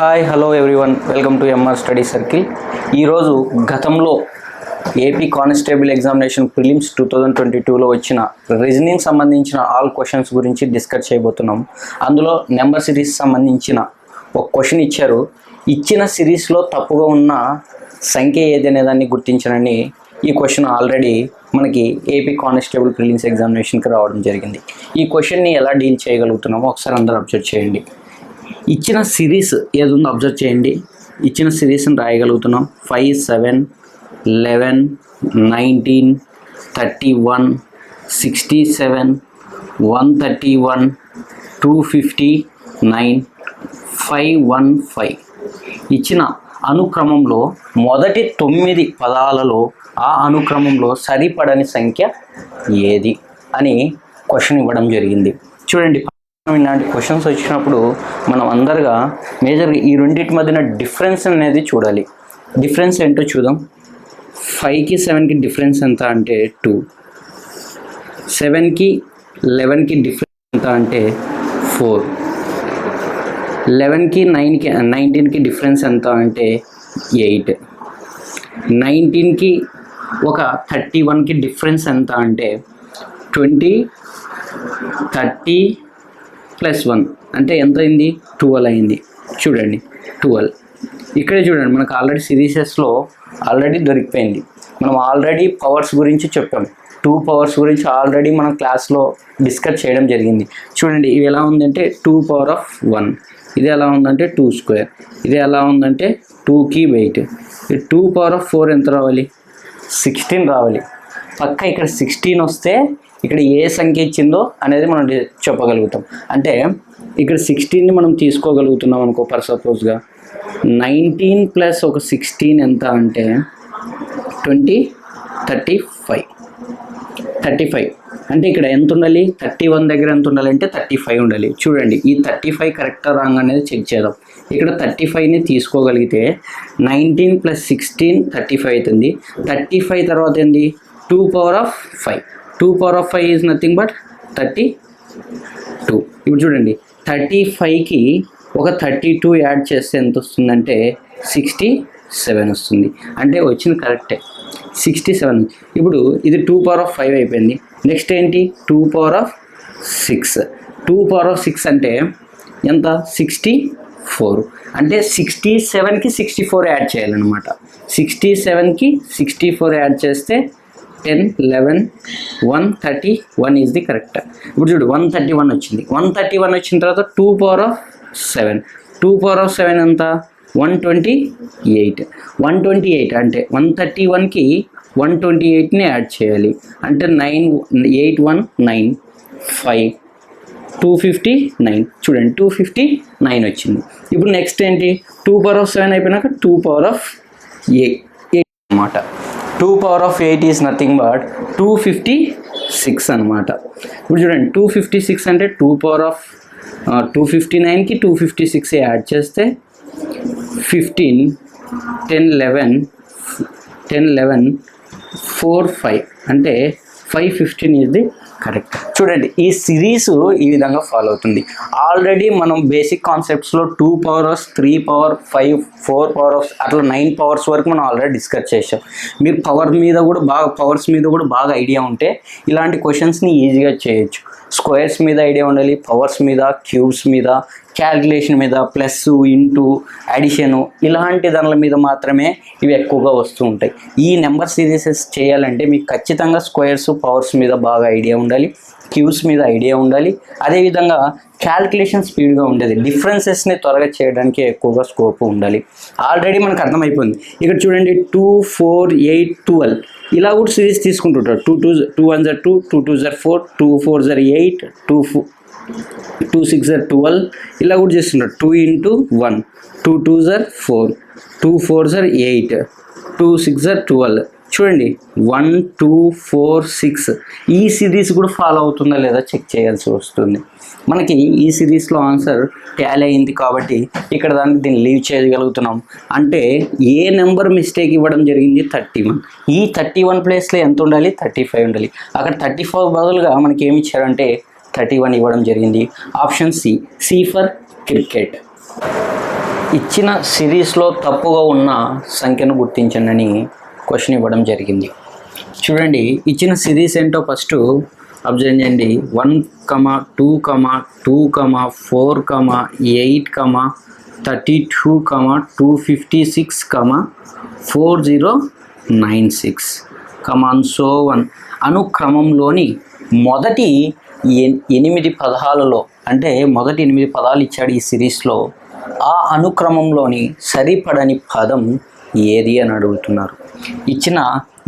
Hi hello everyone. Welcome to MR study circle. ఈరోజు గతంలో AP constable examination prelims two thousand twenty టూలో వచ్చిన reasoning సంబంధించిన all questions గురించి డిస్కస్ చేయబోతున్నాం. అందులో నెంబర్ సిరీస్ సంబంధించిన ఒక క్వశ్చన్ ఇచ్చారు. ఇచ్చిన సిరీస్లో తప్పుగా ఉన్న సంఖ్య ఏది అనే దాన్ని గుర్తించనని ఈ క్వశ్చన్ ఆల్రెడీ మనకి ఏపీ కానిస్టేబుల్ ప్రిలిమ్స్ ఎగ్జామినేషన్కి రావడం జరిగింది. ఈ క్వశ్చన్ని ఎలా డీల్ చేయగలుగుతున్నామో ఒకసారి అందరూ అబ్జర్వ్ చేయండి. ఇచ్చిన సిరీస్ ఏది ఉందో అబ్జర్వ్ చేయండి. ఇచ్చిన సిరీస్ని రాయగలుగుతున్నాం. Five seven eleven nineteen thirty one sixty seven one thirty one two fifty nine five one five ఇచ్చిన అనుక్రమంలో మొదటి తొమ్మిది పదాలలో ఆ అనుక్రమంలో సరిపడని సంఖ్య ఏది? అని క్వశ్చన్ ఇవ్వడం జరిగింది. చూడండి. ఇలాంటి క్వశ్చన్స్ వచ్చినప్పుడు మనం అందరుగా మేజర్గా ఈ రెండింటి మధ్యన డిఫరెన్స్ అనేది చూడాలి. డిఫరెన్స్ ఏంటో చూద్దాం. ఫైవ్కి సెవెన్కి డిఫరెన్స్ ఎంత అంటే టూ సెవెన్కి లెవెన్కి డిఫరెన్స్ ఎంత అంటే ఫోర్ లెవెన్కి నైన్కి నైన్టీన్కి డిఫరెన్స్ ఎంత అంటే ఎయిట్ నైన్టీన్కి ఒక థర్టీ వన్కి డిఫరెన్స్ ఎంత అంటే ట్వంటీ థర్టీ ప్లస్ వన్ అంటే ఎంత అయింది ట్వెల్వ్ అయింది. చూడండి ట్వెల్వ్. ఇక్కడే చూడండి మనకు ఆల్రెడీ సిరీసెస్లో ఆల్రెడీ దొరికిపోయింది. మనం ఆల్రెడీ పవర్స్ గురించి చెప్పాం. టూ పవర్స్ గురించి ఆల్రెడీ మన క్లాస్లో డిస్కస్ చేయడం జరిగింది. చూడండి ఇవి ఎలా ఉందంటే టూ పవర్ ఆఫ్ వన్. ఇది ఎలా ఉందంటే టూ స్క్వేర్. ఇది ఎలా ఉందంటే టూకి వెయిట్. ఈ టూ పవర్ ఆఫ్ ఫోర్ ఎంత రావాలి? సిక్స్టీన్ రావాలి. పక్క ఇక్కడ సిక్స్టీన్ వస్తే ఇక్కడ ఏ సంఖ్య ఇచ్చిందో అనేది మనం చెప్పగలుగుతాం. అంటే ఇక్కడ సిక్స్టీన్ని మనం తీసుకోగలుగుతున్నాం అనుకో పర్ సపోజ్గా నైన్టీన్ ప్లస్ ఒక సిక్స్టీన్ ఎంత అంటే twenty thirty five thirty five అంటే ఇక్కడ ఎంత ఉండాలి? థర్టీ వన్ దగ్గర ఎంత ఉండాలి అంటే థర్టీ ఫైవ్ ఉండాలి. చూడండి ఈ థర్టీ ఫైవ్ కరెక్టా రాంగ్ అనేది చెక్ చేద్దాం. ఇక్కడ థర్టీ ఫైవ్ని తీసుకోగలిగితే nineteen plus sixteen thirty five అవుతుంది. థర్టీ ఫైవ్ తర్వాత ఏంది? Two power of five two power of five is nothing but thirty two. ఇప్పుడు చూడండి థర్టీ ఫైవ్కి ఒక థర్టీ టూ యాడ్ చేస్తే ఎంత వస్తుందంటే సిక్స్టీ సెవెన్ వస్తుంది. అంటే వచ్చింది కరెక్టే. సిక్స్టీ సెవెన్ ఇప్పుడు ఇది టూ పవర్ ఆఫ్ ఫైవ్ అయిపోయింది. నెక్స్ట్ ఏంటి? Two power of six. Two power of six అంటే ఎంత? Sixty four. అంటే సిక్స్టీ సెవెన్కి సిక్స్టీ ఫోర్ యాడ్ చేయాలన్నమాట. సిక్స్టీ సెవెన్కి సిక్స్టీ ఫోర్ యాడ్ చేస్తే ten eleven one thirty one is the correct. ఇప్పుడు చూడు వన్ థర్టీ వన్ వచ్చింది. వన్ థర్టీ వన్ వచ్చిన తర్వాత two power of seven. Two power of seven ఎంత? One twenty eight. One twenty eight అంటే one thirty వన్కి one twenty ఎయిట్ని add చేయాలి. అంటే nine eight one nine five. Two fifty nine. చూడండి టూ ఫిఫ్టీ నైన్ వచ్చింది. ఇప్పుడు నెక్స్ట్ ఏంటి? టూ పవర్ ఆఫ్ సెవెన్ అయిపోయినాక two power of eight eight అనమాట two power of eight is nothing but two fifty six అనమాట ఇప్పుడు చూడండి two fifty six అంటే two power of two fifty నైన్కి టూ ఫిఫ్టీ సిక్స్ యాడ్ చేస్తే fifteen ten eleven ten eleven four five అంటే five fifteen ఇది correct చూడండి ఈ సిరీస్ ఈ విధంగా ఫాలో అవుతుంది. ఆల్రెడీ మనం basic కాన్సెప్ట్స్లో two powers three power five four power అట్లా నైన్ పవర్స్ వరకు మనం ఆల్రెడీ డిస్కస్ చేసాం మీరు పవర్ మీద కూడా బాగా పవర్స్ మీద కూడా బాగా ఐడియా ఉంటే ఇలాంటి క్వశ్చన్స్ని ఈజీగా చేయొచ్చు. స్క్వేర్స్ మీద ఐడియా ఉండాలి పవర్స్ మీద క్యూబ్స్ మీద క్యాల్కులేషన్ మీద ప్లస్ ఇంటూ అడిషను ఇలాంటి దానిల మీద మాత్రమే ఇవి ఎక్కువగా వస్తూ ఉంటాయి. ఈ నెంబర్ సిరీసెస్ చేయాలంటే మీకు ఖచ్చితంగా స్క్వేర్స్ పవర్స్ మీద బాగా ఐడియా ఉండాలి. ఉండాలి క్యూస్ మీద ఐడియా ఉండాలి. అదేవిధంగా క్యాల్కులేషన్ స్పీడ్గా ఉండేది. డిఫరెన్సెస్ని త్వరగా చేయడానికి ఎక్కువగా స్కోప్ ఉండాలి. ఆల్రెడీ మనకు అర్థమైపోయింది. ఇక్కడ చూడండి టూ ఫోర్ ఎయిట్ ట్వెల్వ్ ఇలా కూడా సిరీస్ తీసుకుంటుంటారు. టూ టూ టూ వన్ జర్ టూ టూ టూ జర్ four two four జర్ eight two four two six జర్ twelve ఇలా కూడా చేస్తుంటారు. Two into one two two జర్ four two four జర్ ఎయిట్ టూ సిక్స్ జర్ ట్వెల్వ్ చూడండి. వన్ టూ ఫోర్ సిక్స్ ఈ series కూడా ఫాలో అవుతుందా లేదా చెక్ చేయాల్సి వస్తుంది. మనకి ఈ సిరీస్లో ఆన్సర్ ట్యాలీ అయింది కాబట్టి ఇక్కడ దానికి దీన్ని లీవ్ చేయగలుగుతున్నాం. అంటే ఏ నెంబర్ మిస్టేక్ ఇవ్వడం జరిగింది? థర్టీ వన్ ఈ థర్టీ వన్ ప్లేస్లో ఎంత ఉండాలి? థర్టీ ఫైవ్ ఉండాలి. అక్కడ థర్టీ ఫోర్ బదులుగా మనకి ఏమి ఇచ్చారంటే థర్టీ వన్ ఇవ్వడం జరిగింది. Option C C for cricket ఇచ్చిన సిరీస్లో తప్పుగా ఉన్న సంఖ్యను గుర్తించండి అని క్వశ్చన్ ఇవ్వడం జరిగింది. చూడండి ఇచ్చిన సిరీస్ ఏంటో ఫస్ట్ అబ్జర్వ్ చేయండి. One comma two comma two comma four comma eight comma thirty two comma two fifty six comma four zero nine six comma and so on అనుక్రమంలోని మొదటి ఎన్- ఎనిమిది పదాలలో అంటే మొదటి ఎనిమిది పదాలు ఇచ్చాడు ఈ సిరీస్లో ఆ అనుక్రమంలోని సరిపడని పదం ఏది అని అడుగుతున్నారు. ఇచ్చిన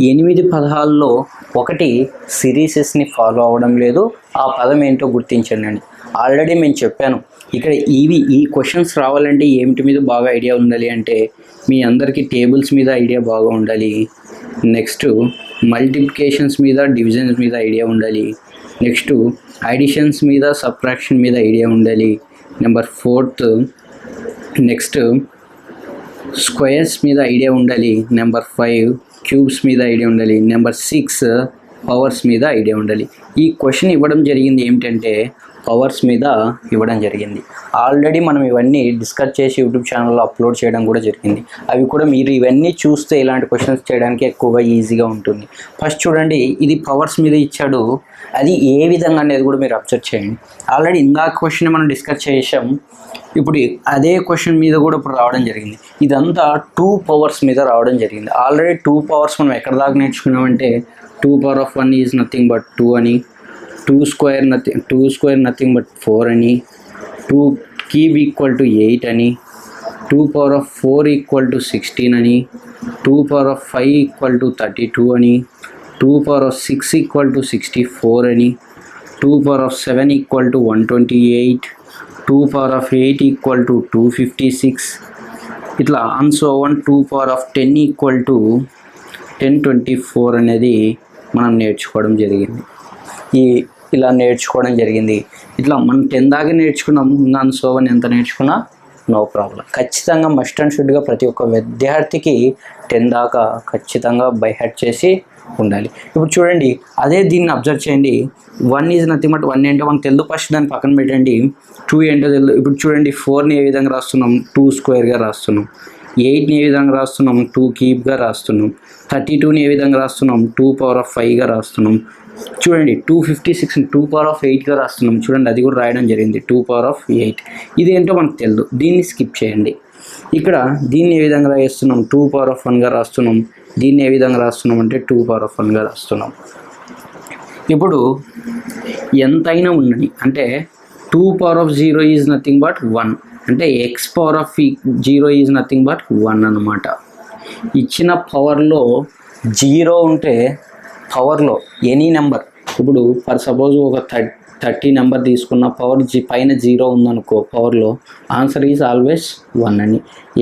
ఎనిమిది పదాల్లో ఒకటి సిరీసెస్ని ఫాలో అవ్వడం లేదు ఆ పదం ఏంటో గుర్తించండి అండి ఆల్రెడీ నేను చెప్పాను ఇక్కడ ఇవి ఈ క్వశ్చన్స్ రావాలంటే ఏమిటి మీద బాగా ఐడియా ఉండాలి అంటే మీ అందరికీ టేబుల్స్ మీద ఐడియా బాగా ఉండాలి నెక్స్ట్ మల్టిప్లికేషన్స్ మీద డివిజన్స్ మీద ఐడియా ఉండాలి నెక్స్ట్ అడిషన్స్ మీద సబ్ట్రాక్షన్ మీద ఐడియా ఉండాలి నెంబర్ ఫోర్త్ నెక్స్ట్ స్క్వేర్స్ మీద ఐడియా ఉండాలి నెంబర్ ఫైవ్ క్యూబ్స్ మీద ఐడియా ఉండాలి నెంబర్ సిక్స్ పవర్స్ మీద ఐడియా ఉండాలి. ఈ క్వశ్చన్ ఇవ్వడం జరిగింది ఏమిటంటే పవర్స్ మీద ఇవ్వడం జరిగింది. ఆల్రెడీ మనం ఇవన్నీ డిస్కస్ చేసి యూట్యూబ్ ఛానల్లో అప్లోడ్ చేయడం కూడా జరిగింది. అవి కూడా మీరు ఇవన్నీ చూస్తే ఇలాంటి క్వశ్చన్స్ చేయడానికి ఎక్కువగా ఈజీగా ఉంటుంది. ఫస్ట్ చూడండి ఇది పవర్స్ మీద ఇచ్చాడు. అది ఏ విధంగా అనేది కూడా మీరు అబ్జర్వ్ చేయండి. ఆల్రెడీ ఇందాక క్వశ్చన్ మనం డిస్కస్ చేసాం ఇప్పుడు అదే క్వశ్చన్ మీద కూడా ఇప్పుడు రావడం జరిగింది. ఇదంతా టూ పవర్స్ మీద రావడం జరిగింది. ఆల్రెడీ టూ పవర్స్ మనం ఎక్కడ దాకా నేర్చుకున్నామంటే two power of one is nothing but two అని two square nothing two square nothing but four అని two cube equal to eight అని two power of four equal to sixteen అని two power of five equal to thirty two అని two power of six equal to sixty four అని two power of seven equal to one twenty eight two power of eight equal to two fifty six ఇట్లా and so on two power of ten equal to ten twenty four అనేది మనం నేర్చుకోవడం జరిగింది. ఈ ఇలా నేర్చుకోవడం జరిగింది. ఇట్లా మనం టెన్ దాకా నేర్చుకున్నాం నన్ను సో ఎంత నేర్చుకున్నా? No problem. ఖచ్చితంగా మస్ట్ అండ్ షుడ్గా ప్రతి ఒక్క విద్యార్థికి టెన్ దాకా ఖచ్చితంగా బై హెడ్ చేసి ఉండాలి. ఇప్పుడు చూడండి అదే దీన్ని అబ్జర్వ్ చేయండి. One is nothing but one ఏంటో మనకు తెలుగు ఫస్ట్ దాన్ని పక్కన పెట్టండి. టూ ఏంటో తెలుసు ఇప్పుడు చూడండి ఫోర్ని ఏ విధంగా రాస్తున్నాం? టూ స్క్వేర్గా రాస్తున్నాం. ఎయిట్ని ఏ విధంగా రాస్తున్నాం? టూ కీప్గా రాస్తున్నాం. థర్టీ టూని ఏ విధంగా రాస్తున్నాం? టూ పవర్ ఆఫ్ ఫైవ్గా రాస్తున్నాం. చూడండి two fifty six two power of ఎయిట్గా రాస్తున్నాం. చూడండి అది కూడా రాయడం జరిగింది. టూ పవర్ ఆఫ్ ఎయిట్ ఇదేంటో మనకు తెలియదు దీన్ని స్కిప్ చేయండి. ఇక్కడ దీన్ని ఏ విధంగా రాస్తున్నాం? టూ పవర్ ఆఫ్ వన్గా రాస్తున్నాం. దీన్ని ఏ విధంగా రాస్తున్నాం అంటే టూ పవర్ ఆఫ్ వన్గా రాస్తున్నాం. ఇప్పుడు ఎంతైనా ఉన్నది అంటే two power of zero is nothing but one అంటే x power of zero is nothing but one అనమాట ఇచ్చిన పవర్లో జీరో ఉంటే పవర్లో ఎనీ నెంబర్. ఇప్పుడు ఫర్ సపోజ్ ఒక థర్ థర్టీ నెంబర్ తీసుకున్న పవర్ జీ పైన జీరో ఉందనుకో పవర్లో ఆన్సర్ ఈజ్ ఆల్వేస్ వన్ అని.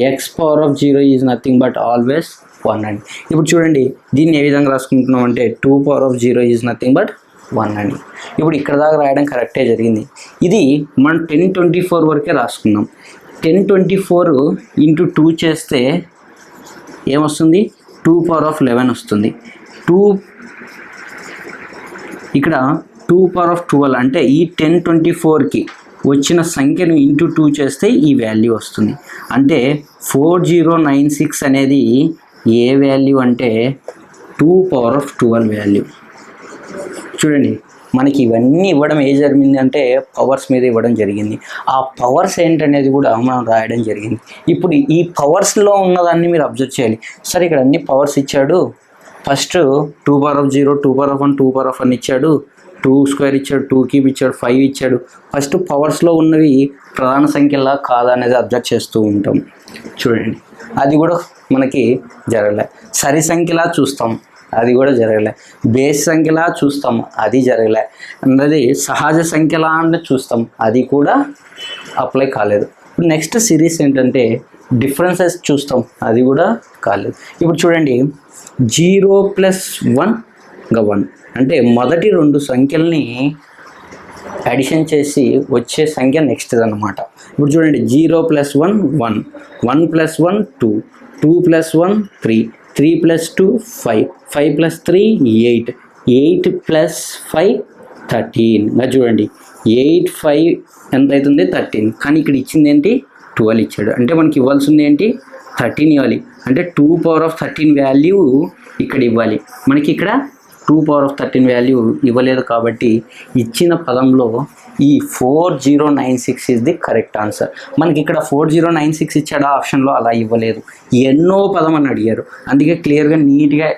X power of zero is nothing but always one అని. ఇప్పుడు చూడండి దీన్ని ఏ విధంగా రాసుకుంటున్నాం అంటే two power of zero is nothing but one అని. ఇప్పుడు ఇక్కడ దాకా రాయడం కరెక్టే జరిగింది. ఇది మనం టెన్ ట్వంటీ ఫోర్ వరకే రాసుకున్నాం. Ten twenty four into two చేస్తే ఏమొస్తుంది? టూ పవర్ ఆఫ్ లెవెన్ వస్తుంది. టూ ఇక్కడ టూ పవర్ ఆఫ్ ట్వెల్వ్ అంటే ఈ టెన్ ట్వంటీ ఫోర్కి వచ్చిన సంఖ్యను ఇంటూ టూ చేస్తే ఈ వాల్యూ వస్తుంది. అంటే ఫోర్ జీరో నైన్ సిక్స్ అనేది ఏ వాల్యూ అంటే two power of twelve value చూడండి మనకి ఇవన్నీ ఇవ్వడం ఏ జరిగింది అంటే పవర్స్ మీద ఇవ్వడం జరిగింది. ఆ పవర్స్ ఏంటనేది కూడా మనం రాయడం జరిగింది. ఇప్పుడు ఈ పవర్స్లో ఉన్నదాన్ని మీరు అబ్జర్వ్ చేయాలి. సరే ఇక్కడ అన్ని పవర్స్ ఇచ్చాడు. First two power of zero two power of one two power of one ఇచ్చాడు. టూ స్క్వేర్ ఇచ్చాడు టూ క్యూబ్ ఇచ్చాడు ఫైవ్ ఇచ్చాడు. ఫస్ట్ పవర్స్లో ఉన్నవి ప్రధాన సంఖ్యలా కాదా అనేది అబ్జర్వ్ చేస్తూ ఉంటాం. చూడండి. అది కూడా మనకి జరగలే. సరి సంఖ్యలా చూస్తాం. అది కూడా జరగలే. బేస్ సంఖ్యలా చూస్తాం. అది జరగలే. అన్నది సహజ సంఖ్యలా అంటే చూస్తాం. అది కూడా అప్లై కాలేదు. నెక్స్ట్ సిరీస్ ఏంటంటే డిఫరెన్సెస్ చూస్తాం. అది కూడా కాలేదు. ఇప్పుడు చూడండి జీరో ప్లస్ వన్ వన్. అంటే మొదటి రెండు సంఖ్యల్ని అడిషన్ చేసి వచ్చే సంఖ్య నెక్స్ట్ అనమాట ఇప్పుడు చూడండి zero plus one one. One plus one two. Two plus one three. Three plus two five. Five plus three eight. Eight plus five thirteen. చూడండి ఎయిట్ ఫైవ్ ఎంత అవుతుంది థర్టీన్. కానీ ఇక్కడ ఇచ్చింది ఏంటి? ట్వెల్వ్ ఇచ్చాడు. అంటే మనకి ఇవ్వాల్సింది ఏంటి? థర్టీన్ ఇవ్వాలి. అంటే two power of thirteen value ఇక్కడ ఇవ్వాలి. మనకి ఇక్కడ two power of thirteen value ఇవ్వలేదు కాబట్టి ఇచ్చిన పదంలో ఈ four zero nine six is the correct answer. మనకి ఇక్కడ ఫోర్ జీరో నైన్ సిక్స్ ఇచ్చాడా ఆప్షన్లో అలా ఇవ్వలేదు. ఎన్నో పదం అని అడిగారు. అందుకే క్లియర్గా నీట్గా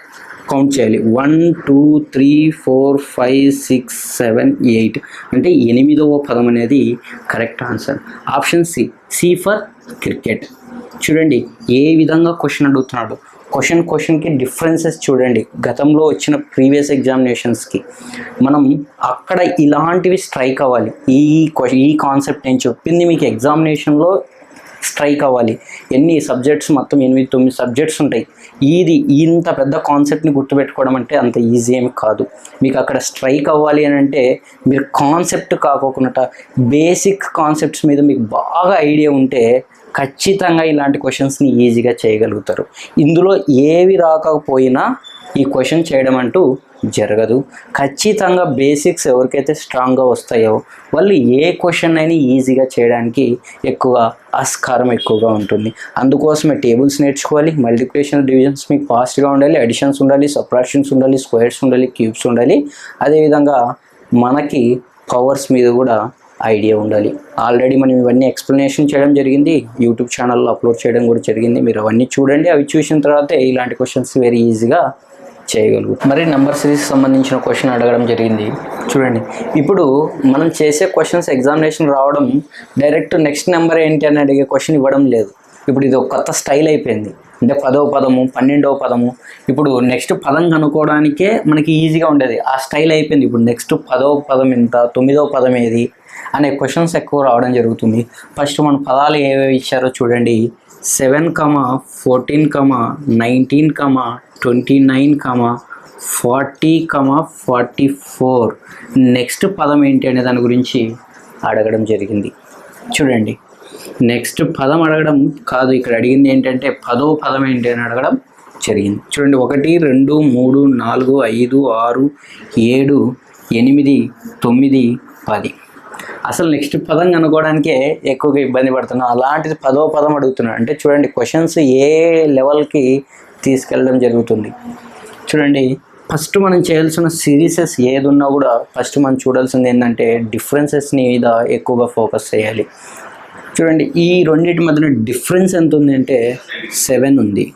కౌంట్ చేయాలి. One two three four five six seven eight. అంటే ఎనిమిదవ పదం అనేది correct answer. Option C C for cricket. చూడండి ఏ విధంగా క్వశ్చన్ అడుగుతున్నాడు? క్వశ్చన్ క్వశ్చన్కి డిఫరెన్సెస్ చూడండి. గతంలో వచ్చిన ప్రీవియస్ ఎగ్జామినేషన్స్కి మనం అక్కడ ఇలాంటివి స్ట్రైక్ అవ్వాలి. ఈ క్వ- ఈ కాన్సెప్ట్ నేను చెప్పింది మీకు ఎగ్జామినేషన్లో స్ట్రైక్ అవ్వాలి. ఎన్ని సబ్జెక్ట్స్ మొత్తం ఎనిమిది తొమ్మిది సబ్జెక్ట్స్ ఉంటాయి. ఇది ఇంత పెద్ద కాన్సెప్ట్ని గుర్తుపెట్టుకోవడం అంటే అంత ఈజీ ఏమి కాదు. మీకు అక్కడ స్ట్రైక్ అవ్వాలి అని అంటే మీరు కాన్సెప్ట్ కాకోకుండా బేసిక్ కాన్సెప్ట్స్ మీద మీకు బాగా ఐడియా ఉంటే ఖచ్చితంగా ఇలాంటి క్వశ్చన్స్ని ఈజీగా చేయగలుగుతారు. ఇందులో ఏవి రాకపోయినా ఈ క్వశ్చన్ చేయడం అంటూ జరగదు. ఖచ్చితంగా బేసిక్స్ ఎవరికైతే స్ట్రాంగ్గా వస్తాయో వాళ్ళు ఏ క్వశ్చన్ అయినా ఈజీగా చేయడానికి ఎక్కువ ఆస్కారం ఎక్కువగా ఉంటుంది. అందుకోసమే టేబుల్స్ నేర్చుకోవాలి మల్టిప్లికేషన్ డివిజన్స్ మీకు ఫాస్ట్గా ఉండాలి అడిషన్స్ ఉండాలి సప్రాక్షన్స్ ఉండాలి స్క్వేర్స్ ఉండాలి క్యూబ్స్ ఉండాలి. అదేవిధంగా మనకి పవర్స్ మీద కూడా ఐడియా ఉండాలి. ఆల్రెడీ మనం ఇవన్నీ ఎక్స్ప్లెనేషన్ చేయడం జరిగింది. యూట్యూబ్ ఛానల్లో అప్లోడ్ చేయడం కూడా జరిగింది. మీరు అవన్నీ చూడండి. అవి చూసిన తర్వాతే ఇలాంటి క్వశ్చన్స్ వెరీ ఈజీగా చేయగలుగుతాం. మరి నెంబర్ సిరీస్ సంబంధించిన క్వశ్చన్ అడగడం జరిగింది. చూడండి. ఇప్పుడు మనం చేసే క్వశ్చన్స్ ఎగ్జామినేషన్ రావడం డైరెక్ట్ నెక్స్ట్ నెంబర్ ఏంటి అని అడిగే క్వశ్చన్ ఇవ్వడం లేదు. ఇప్పుడు ఇది ఒక కొత్త స్టైల్ అయిపోయింది. అంటే పదవ పదము పన్నెండవ పదము. ఇప్పుడు నెక్స్ట్ పదం కనుక్కోవడానికే మనకి ఈజీగా ఉండేది. ఆ స్టైల్ అయిపోయింది. ఇప్పుడు నెక్స్ట్ పదవ పదం ఎంత తొమ్మిదవ పదం ఏది? అనే క్వశ్చన్స్ ఎక్కువ రావడం జరుగుతుంది. ఫస్ట్ మన పదాలు ఏవేవి ఇచ్చారో చూడండి. Seven comma fourteen comma nineteen comma twenty nine comma forty comma forty four. Next పదం ఏంటి అనే దాని గురించి అడగడం జరిగింది. చూడండి. నెక్స్ట్ పదం అడగడం కాదు. ఇక్కడ అడిగింది ఏంటంటే పదో పదం ఏంటి అని అడగడం జరిగింది. చూడండి. ఒకటి రెండు మూడు నాలుగు ఐదు ఆరు ఏడు ఎనిమిది తొమ్మిది పది. అసలు నెక్స్ట్ పదం కనుక్కోవడానికే ఎక్కువగా ఇబ్బంది పడుతున్నాం. అలాంటిది పదో పదం అడుగుతున్నాడు. అంటే చూడండి క్వశ్చన్స్ ఏ లెవెల్కి తీసుకెళ్ళడం జరుగుతుంది. చూడండి ఫస్ట్ మనం చేయాల్సిన సిరీసెస్ ఏది ఉన్నా కూడా ఫస్ట్ మనం చూడాల్సింది ఏంటంటే డిఫరెన్సెస్ని మీద ఎక్కువగా ఫోకస్ చేయాలి. చూడండి ఈ రెండింటి మధ్యన డిఫరెన్స్ ఎంత ఉందంటే సెవెన్ ఉంది.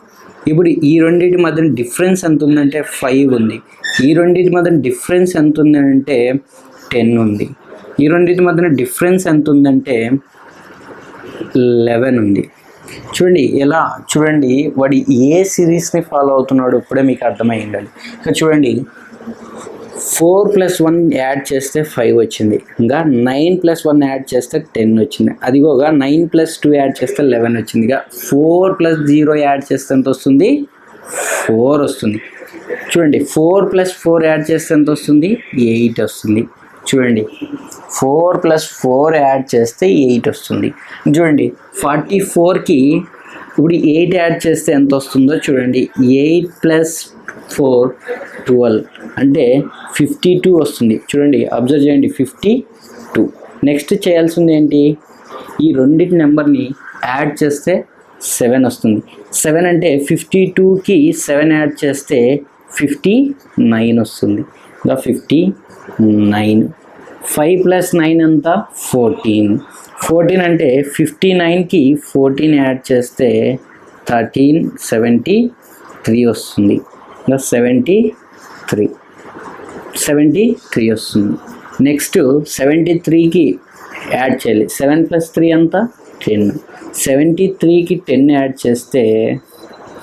ఇప్పుడు ఈ రెండింటి మధ్యన డిఫరెన్స్ ఎంత ఉందంటే ఫైవ్ ఉంది. ఈ రెండింటి మధ్యన డిఫరెన్స్ ఎంత ఉందంటే టెన్ ఉంది. ఈ రెండింటి మధ్యన డిఫరెన్స్ ఎంత ఉందంటే లెవెన్ ఉంది. చూడండి ఎలా? చూడండి వాడు ఏ సిరీస్ని ఫాలో అవుతున్నాడో ఇప్పుడే మీకు అర్థమై ఉండాలి చూడండి ఫోర్ ప్లస్ వన్ యాడ్ చేస్తే ఫైవ్ వచ్చింది. ఇంకా నైన్ ప్లస్ వన్ యాడ్ చేస్తే టెన్ వచ్చింది. అదిగోగా నైన్ ప్లస్ టూ యాడ్ చేస్తే లెవెన్ వచ్చింది. ఇక ఫోర్ ప్లస్ జీరో యాడ్ చేస్తే ఎంత వస్తుంది? ఫోర్ వస్తుంది. చూడండి ఫోర్ ప్లస్ ఫోర్ యాడ్ చేస్తే ఎంత వస్తుంది? ఎయిట్ వస్తుంది. చూడండి. ఫోర్ ప్లస్ ఫోర్ యాడ్ చేస్తే ఎయిట్ వస్తుంది. చూడండి ఫార్టీ ఫోర్కి ఇప్పుడు ఎయిట్ యాడ్ చేస్తే ఎంత వస్తుందో చూడండి. Eight plus four twelve. అంటే ఫిఫ్టీ టూ వస్తుంది. చూడండి అబ్జర్వ్ చేయండి ఫిఫ్టీ టూ. నెక్స్ట్ చేయాల్సింది ఏంటి? ఈ రెండింటి నెంబర్ని యాడ్ చేస్తే సెవెన్ వస్తుంది. సెవెన్ అంటే ఫిఫ్టీ టూకి సెవెన్ యాడ్ చేస్తే ఫిఫ్టీ నైన్ వస్తుంది. ఇంకా fifty nine. Five plus nine ఎంత? ఫోర్టీన్. ఫోర్టీన్ అంటే ఫిఫ్టీ నైన్కి ఫోర్టీన్ యాడ్ చేస్తే థర్టీన్ సెవెంటీ త్రీ వస్తుంది. ఇంకా సెవెంటీ త్రీ. సెవెంటీ త్రీ వస్తుంది. నెక్స్ట్ సెవెంటీ త్రీకి యాడ్ చేయాలి. సెవెన్ ప్లస్ త్రీ అంతా టెన్. సెవెంటీ త్రీకి టెన్ యాడ్ చేస్తే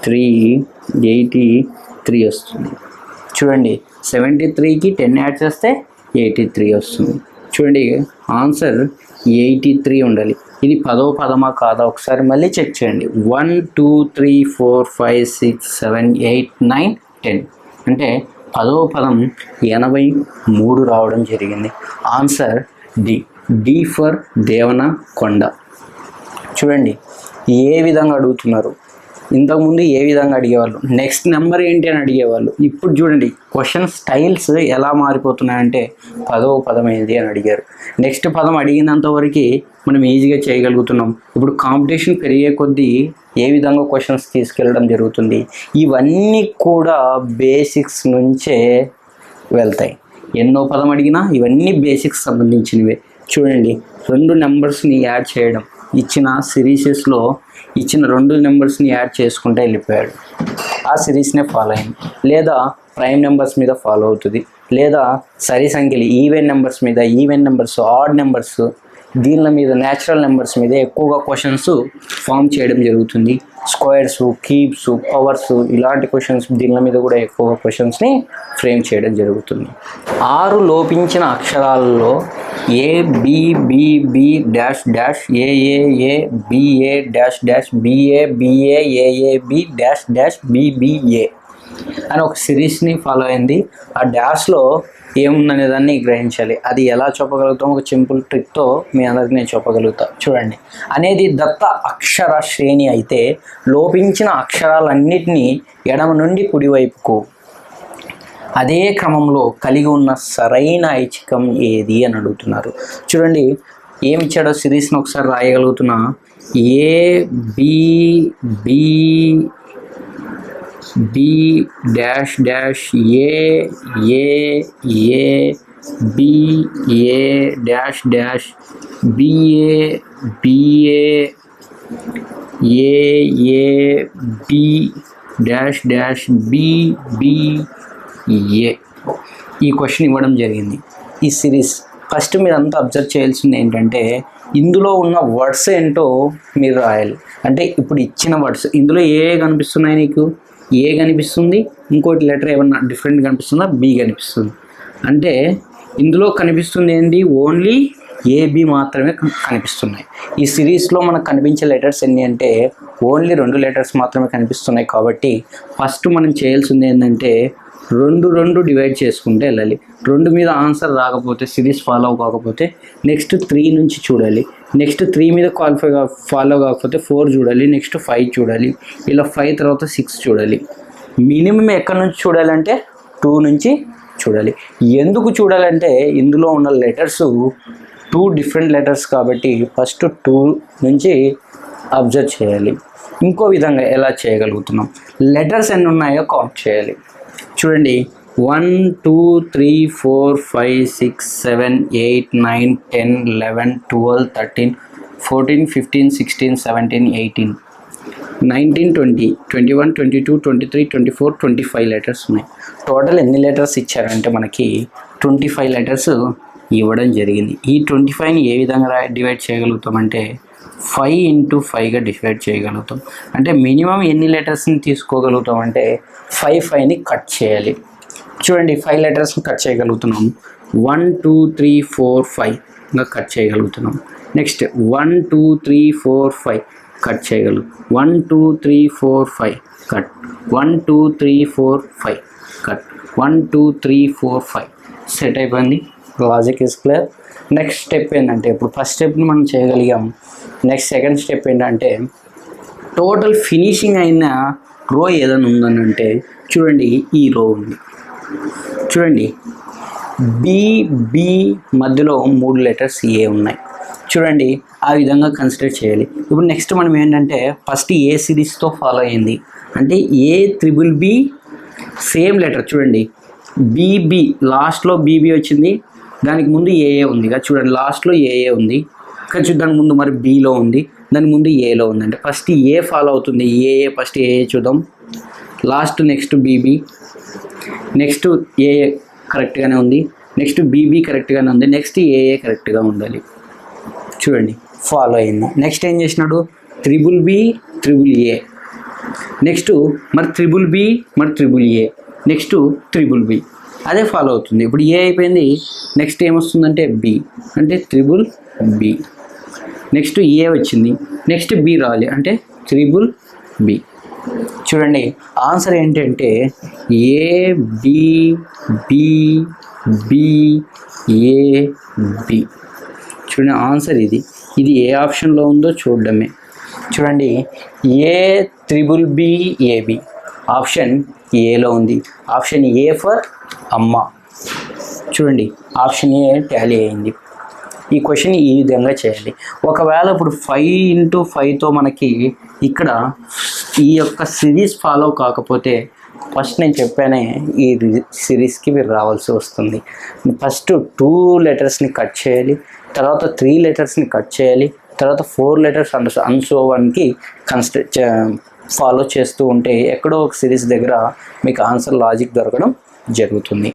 త్రీ ఎయిటీ త్రీ వస్తుంది. చూడండి సెవెంటీ త్రీకి టెన్ యాడ్ చేస్తే ఎయిటీ త్రీ వస్తుంది. చూడండి ఆన్సర్ ఎయిటీ త్రీ ఉండాలి. ఇది పదో పదమా కాదా? ఒకసారి మళ్ళీ చెక్ చేయండి. One two three four five six seven eight nine ten. అంటే పదో పదం ఎనభై మూడు రావడం జరిగింది. Answer D. D for Devanakonda. చూడండి ఏ విధంగా అడుగుతున్నారు? ఇంతకుముందు ఏ విధంగా అడిగేవాళ్ళు? నెక్స్ట్ నెంబర్ ఏంటి అని అడిగేవాళ్ళు? ఇప్పుడు చూడండి క్వశ్చన్ స్టైల్స్ ఎలా మారిపోతున్నాయంటే పదవ పదం ఏంటి అని అడిగారు. నెక్స్ట్ పదం అడిగినంత వరకు మనం ఈజీగా చేయగలుగుతున్నాం. ఇప్పుడు కాంపిటీషన్ పెరిగే కొద్దీ ఏ విధంగా క్వశ్చన్స్ తీసుకెళ్ళడం జరుగుతుంది? ఇవన్నీ కూడా బేసిక్స్ నుంచే వెళ్తాయి. ఎన్నో పదం అడిగినా ఇవన్నీ బేసిక్స్ సంబంధించినవే. చూడండి రెండు నెంబర్స్ని యాడ్ చేయడం. ఇచ్చిన సిరీసెస్లో ఇచ్చిన రెండు నెంబర్స్ని యాడ్ చేసుకుంటే వెళ్ళిపోయాడు. ఆ సిరీస్నే ఫాలో అయింది లేదా ప్రైమ్ నెంబర్స్ మీద ఫాలో అవుతుంది. లేదా సరి సంఖ్యలు ఈవెన్ నెంబర్స్ మీద ఈవెన్ నెంబర్స్ ఆడ్ నెంబర్స్ దీనిల మీద న్యాచురల్ నెంబర్స్ మీద ఎక్కువగా క్వశ్చన్స్ ఫామ్ చేయడం జరుగుతుంది. స్క్వేర్స్ కీప్స్ పవర్స్ ఇలాంటి క్వశ్చన్స్ దీనిల మీద కూడా ఎక్కువ క్వశ్చన్స్ని ఫ్రేమ్ చేయడం జరుగుతుంది. ఆరు లోపించిన అక్షరాలలో a b dash dash a a a b a dash dash b a b a a a b dash dash b b a అని ఒక సిరీస్ని ఫాలో అయింది. ఆ డాష్లో ఏముందనే దాన్ని గ్రహించాలి. అది ఎలా చెప్పగలుగుతాం ఒక సింపుల్ ట్రిక్తో మీ అందరికి నేను చెప్పగలుగుతా చూడండి. అనేది దత్త అక్షర శ్రేణి అయితే లోపించిన అక్షరాలన్నిటినీ ఎడమ నుండి కుడివైపుకు అదే క్రమంలో కలిగి ఉన్న సరైన ఐచ్ఛికం ఏది అని అడుగుతున్నారు. చూడండి. ఏమిచ్చాడో సిరీస్ని ఒకసారి రాయగలుగుతున్నా. A b b b dash dash a a a b a dash dash b a b a a b dash dash b b a a ఈ క్వశ్చన్ ఇవ్వడం జరిగింది. ఈ సిరీస్ ఫస్ట్ మీరు అంతా అబ్జర్వ్ చేయాల్సింది ఏంటంటే ఇందులో ఉన్న వర్డ్స్ ఏంటో మీరు రాయాలి. అంటే ఇప్పుడు ఇచ్చిన వర్డ్స్ ఇందులో ఏ కనిపిస్తున్నాయి నీకు? ఏ కనిపిస్తుంది? ఇంకోటి లెటర్ ఏమన్నా డిఫరెంట్ కనిపిస్తుందా? బి కనిపిస్తుంది. అంటే ఇందులో కనిపిస్తుంది ఏంటి? ఓన్లీ ఏబి మాత్రమే కనిపిస్తున్నాయి. ఈ సిరీస్లో మనకు కనిపించే లెటర్స్ ఎన్ని అంటే ఓన్లీ రెండు లెటర్స్ మాత్రమే కనిపిస్తున్నాయి కాబట్టి ఫస్ట్ మనం చేయాల్సింది ఏంటంటే రెండు రెండు డివైడ్ చేసుకుంటే వెళ్ళాలి రెండు మీద ఆన్సర్ రాకపోతే సిరీస్ ఫాలో కాకపోతే నెక్స్ట్ త్రీ నుంచి చూడాలి. నెక్స్ట్ త్రీ మీద క్వాలిఫై ఫాలో కాకపోతే ఫోర్ చూడాలి. నెక్స్ట్ ఫైవ్ చూడాలి. ఇలా ఫైవ్ తర్వాత సిక్స్ చూడాలి. మినిమం ఎక్కడి నుంచి చూడాలంటే టూ నుంచి చూడాలి. ఎందుకు చూడాలంటే ఇందులో ఉన్న లెటర్స్ టూ డిఫరెంట్ లెటర్స్ కాబట్టి ఫస్ట్ టూ నుంచి అబ్జర్వ్ చేయాలి. ఇంకో విధంగా ఎలా చేయగలుగుతున్నాం? లెటర్స్ ఎన్ని ఉన్నాయో కౌంట్ చేయాలి. చూడండి. One two three four five six seven eight nine ten eleven twelve thirteen fourteen fifteen sixteen seventeen eighteen. Nineteen twenty. Twenty one twenty two twenty three twenty four twenty five letters ఉన్నాయి. Total ఎన్ని letters ఇచ్చారంటే మనకి twenty five letters ఇవ్వడం జరిగింది. ఈ twenty ఫైవ్ని ఏ విధంగా డివైడ్ చేయగలుగుతామంటే ఫైవ్ ఇంటూ ఫైవ్గా డివైడ్ చేయగలుగుతాం. అంటే మినిమం ఎన్ని లెటర్స్ని తీసుకోగలుగుతాం అంటే ఫైవ్ ఫైవ్ని కట్ చేయాలి. చూడండి ఫైవ్ లెటర్స్ని కట్ చేయగలుగుతున్నాం. One two three four five ఇంకా కట్ చేయగలుగుతున్నాం. Next one two three four five cut చేయగలుగు one two three four five cut one two three four five cut one two three four five set అయిపోయింది? Logic is clear next step ఏంటంటే ఇప్పుడు first స్టెప్ని మనం చేయగలిగాం next second step ఏంటంటే total finishing అయిన row ఏదైనా ఉందని అంటే చూడండి ఈ రో ఉంది. చూడండి. బి మధ్యలో మూడు లెటర్స్ ఏ ఉన్నాయి. చూడండి ఆ విధంగా కన్సిడర్ చేయాలి. ఇప్పుడు నెక్స్ట్ మనం ఏంటంటే ఫస్ట్ ఏ సిరీస్తో ఫాలో అయింది. అంటే A triple B same letter చూడండి. బీబీ లాస్ట్లో బీబీ వచ్చింది. దానికి ముందు ఏఏ ఉంది? కదా చూడండి లాస్ట్లో ఏఏ ఉంది? కానీ దాని ముందు మరి బీలో ఉంది. దాని ముందు ఏలో ఉందండి ఫస్ట్ ఏ ఫాలో అవుతుంది? ఏఏ ఫస్ట్ ఏఏ చూద్దాం. Last next B B next A A కరెక్ట్గానే ఉంది. నెక్స్ట్ బీబీ కరెక్ట్గానే ఉంది. నెక్స్ట్ ఏఏ కరెక్ట్గా ఉండాలి. చూడండి ఫాలో అయింది. నెక్స్ట్ ఏం చేసినాడు? Triple b triple a next మరి త్రిబుల్ బి మరి triple a next triple b అదే ఫాలో అవుతుంది. ఇప్పుడు ఏ అయిపోయింది నెక్స్ట్ ఏమొస్తుందంటే బి అంటే త్రిబుల్ బి నెక్స్ట్ ఏ వచ్చింది నెక్స్ట్ బి రావాలి. అంటే త్రిబుల్ బి చూడండి ఆన్సర్ ఏంటంటే a b b b a b చూడండి ఆన్సర్ ఇది. ఇది ఏ ఆప్షన్లో ఉందో చూడడమే. చూడండి a triple b a b option ఏలో ఉంది. ఆప్షన్ ఏ ఫర్ అమ్మ. చూడండి ఆప్షన్ ఏ ట్యాలీ అయింది. ఈ క్వశ్చన్ ఈ విధంగా చేయండి ఒకవేళ ఇప్పుడు ఫైవ్ ఇంటూ ఫైవ్తో మనకి ఇక్కడ ఈ యొక్క సిరీస్ ఫాలో కాకపోతే ఫస్ట్ నేను చెప్పానే ఈ సిరీస్కి మీరు రావాల్సి వస్తుంది. ఫస్ట్ టూ లెటర్స్ని కట్ చేయాలి తర్వాత త్రీ లెటర్స్ని కట్ చేయాలి తర్వాత ఫోర్ లెటర్స్ అండ్ అన్సో వన్కి కన్స్ట్ర ఫాలో చేస్తూ ఉంటే ఎక్కడో ఒక సిరీస్ దగ్గర మీకు ఆన్సర్ లాజిక్ దొరకడం జరుగుతుంది